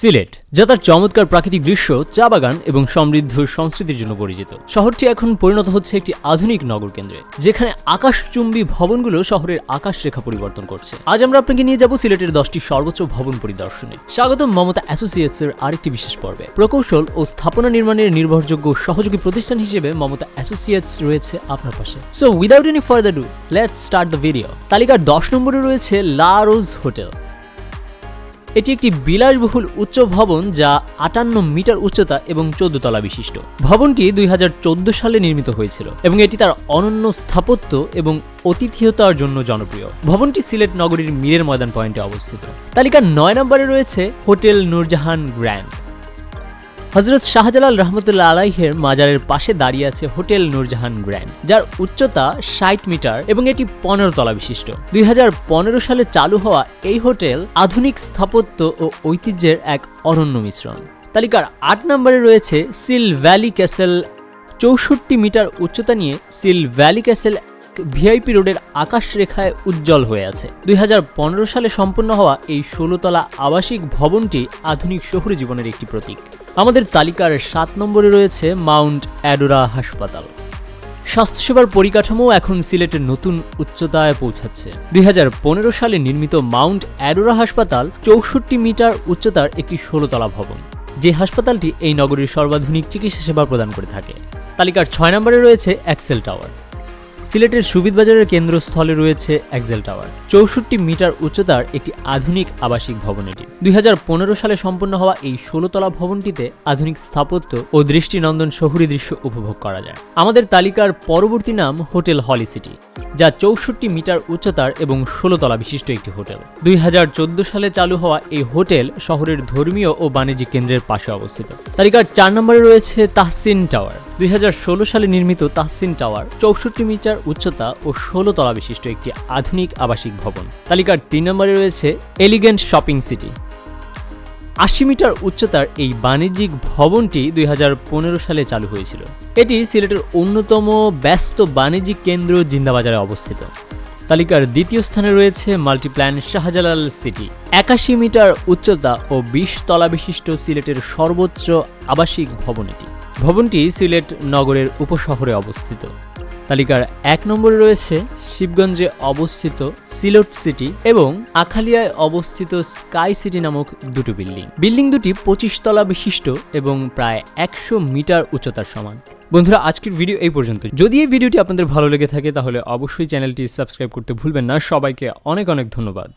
সিলেট, যা তার চমৎকার প্রাকৃতিক দৃশ্য, চা বাগান এবং সমৃদ্ধ সংস্কৃতির জন্য পরিচিত। শহরটি এখন পরিণত হচ্ছে একটি আধুনিক নগর কেন্দ্রে, যেখানে আকাশচুম্বী ভবনগুলো শহরের আকাশ রেখা পরিবর্তন করছে। আজ আমরা আপনাকে নিয়ে যাব সিলেটের দশটি সর্বোচ্চ ভবন পরিদর্শনে। স্বাগতম মমতা অ্যাসোসিয়েটস এর আরেকটি বিশেষ পর্বে। প্রকৌশল ও স্থাপনা নির্মাণের নির্ভরযোগ্য সহযোগী প্রতিষ্ঠান হিসেবে মমতা অ্যাসোসিয়েটস রয়েছে আপনার পাশে। So without any further do let's start the video তালিকার দশ নম্বরে রয়েছে লা রোজ হোটেল এটি একটি বিলাসবহুল উচ্চ ভবন যা আটান্ন মিটার উচ্চতা এবং চোদ্দ তলা বিশিষ্ট। ভবনটি দুই হাজার চোদ্দ সালে নির্মিত হয়েছিল এবং এটি তার অনন্য স্থাপত্য এবং অতিথিয়তার জন্য জনপ্রিয়। ভবনটি সিলেট নগরীর মীরের ময়দান পয়েন্টে অবস্থিত। তালিকার নয় নম্বরে রয়েছে হোটেল নুরজাহান গ্র্যান্ড। হজরত শাহজালাল রহমতুল্লাহ আলাইহের মাজারের পাশে দাঁড়িয়ে আছে হোটেল নূরজাহান গ্র্যান্ড, যার উচ্চতা ষাট মিটার এবং এটি পনেরো তলা বিশিষ্ট। দুই হাজার পনেরো সালে চালু হওয়া এই হোটেল আধুনিক স্থাপত্য ও ঐতিহ্যের এক অনন্য মিশ্রণ। তালিকার আট নম্বরে রয়েছে সিল ভ্যালি ক্যাসেল, চৌষট্টি মিটার উচ্চতা নিয়ে সিল ভ্যালি ক্যাসেল ভিআইপি রোডের আকাশ রেখায় উজ্জ্বল হয়ে আছে। দুই হাজার পনেরো সালে সম্পন্ন হওয়া এই ষোলোতলা আবাসিক ভবনটি আধুনিক শহুরে জীবনের একটি প্রতীক। আমাদের তালিকার সাত নম্বরে রয়েছে মাউন্ট অ্যাডোরা হাসপাতাল। স্বাস্থ্যসেবার পরিকাঠামো এখন সিলেটের নতুন উচ্চতায় পৌঁছাচ্ছে। দুই হাজার পনেরো সালে নির্মিত মাউন্ট অ্যাডোরা হাসপাতাল চৌষট্টি মিটার উচ্চতার একটি ষোলোতলা ভবন, যে হাসপাতালটি এই নগরীর সর্বাধুনিক চিকিৎসা সেবা প্রদান করে থাকে। তালিকার ছয় নম্বরে রয়েছে এক্সেল টাওয়ার। সিলেটের সুবিধবাজারের কেন্দ্রস্থলে রয়েছে এক্সেল টাওয়ার। চৌষট্টি মিটার উচ্চতার একটি আধুনিক আবাসিক ভবন এটি। দুই হাজার পনেরো সালে সম্পন্ন হওয়া এই ষোলোতলা ভবনটিতে আধুনিক স্থাপত্য ও দৃষ্টিনন্দন শহুরী দৃশ্য উপভোগ করা যায়। আমাদের তালিকার পরবর্তী নাম হোটেল হলি সিটি। যা চৌষট্টি মিটার উচ্চতার এবং ষোলোতলা বিশিষ্ট একটি হোটেল। দুই হাজার চোদ্দ সালে চালু হওয়া এই হোটেল শহরের ধর্মীয় ও বাণিজ্যিক কেন্দ্রের পাশে অবস্থিত। তালিকার চার নম্বরে রয়েছে তাহসিন টাওয়ার। দুই হাজার ষোলো সালে নির্মিত তাহসিন টাওয়ার চৌষট্টি মিটার উচ্চতা ও ষোলো তলা বিশিষ্ট একটি আধুনিক আবাসিক ভবন। তালিকার তিন নম্বরে রয়েছে এলিগেন্ট শপিং সিটি। আশি মিটার উচ্চতার এই বাণিজ্যিক ভবনটি দুই হাজার পনেরো সালে চালু হয়েছিল। এটি সিলেটের অন্যতম ব্যস্ত বাণিজ্যিক কেন্দ্র জিন্দাবাজারে অবস্থিত। তালিকার দ্বিতীয় স্থানে রয়েছে মাল্টিপ্ল্যান শাহজালাল সিটি। একাশি মিটার উচ্চতা ও বিশ তলা বিশিষ্ট সিলেটের সর্বোচ্চ আবাসিক ভবন এটি। ভবনটি সিলেট নগরের উপশহরে অবস্থিত। তালিকার এক নম্বরে রয়েছে শিবগঞ্জে অবস্থিত সিলোট সিটি এবং আখালিয়ায় অবস্থিত স্কাই সিটি নামক দুটো বিল্ডিং। বিল্ডিং দুটি পঁচিশ তলা বিশিষ্ট এবং প্রায় একশো মিটার উচ্চতার সমান। বন্ধুরা, আজকের ভিডিও এই পর্যন্ত যদি এই ভিডিওটি আপনাদের ভালো লেগে থাকে, তাহলে অবশ্যই চ্যানেলটি সাবস্ক্রাইব করতে ভুলবেন না। সবাইকে অনেক অনেক ধন্যবাদ।